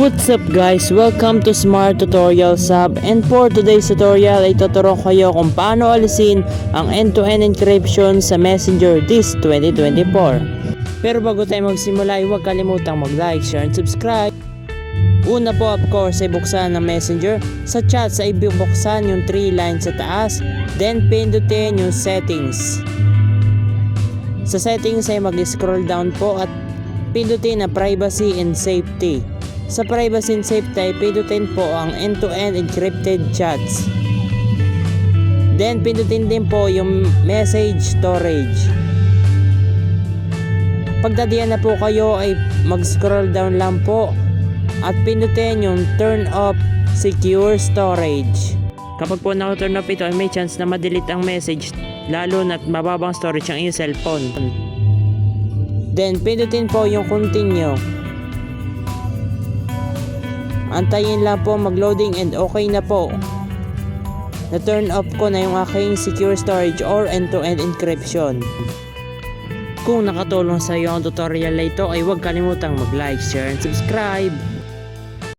What's up guys? Welcome to Smart Tutorial Sub and for today's tutorial ay tuturo kayo kung paano alisin ang end-to-end encryption sa Messenger this 2024. Pero bago tayo magsimula ay huwag kalimutang mag-like, share and subscribe. Una po of course ay buksan ng Messenger. Sa chat ay buksan yung 3 lines sa taas, then pindutin yung settings. Sa settings ay mag-scroll down po at pindutin na privacy and safety. Sa privacy and safety pindutin po ang end-to-end encrypted chats. Then pindutin din po yung message storage. Pagdadiyan na po kayo ay mag-scroll down lang po at pindutin yung turn off secure storage. Kapag po naka-turn off ito ay may chance na ma-delete ang message lalo na't mababang storage ang iyong cellphone. Then pindutin po yung continue. Antayin lang po mag-loading and okay na po. Na-turn off ko na yung aking secure storage or end-to-end encryption. Kung nakatulong sa iyo ang tutorial na ito ay huwag kalimutang mag-like, share, and subscribe.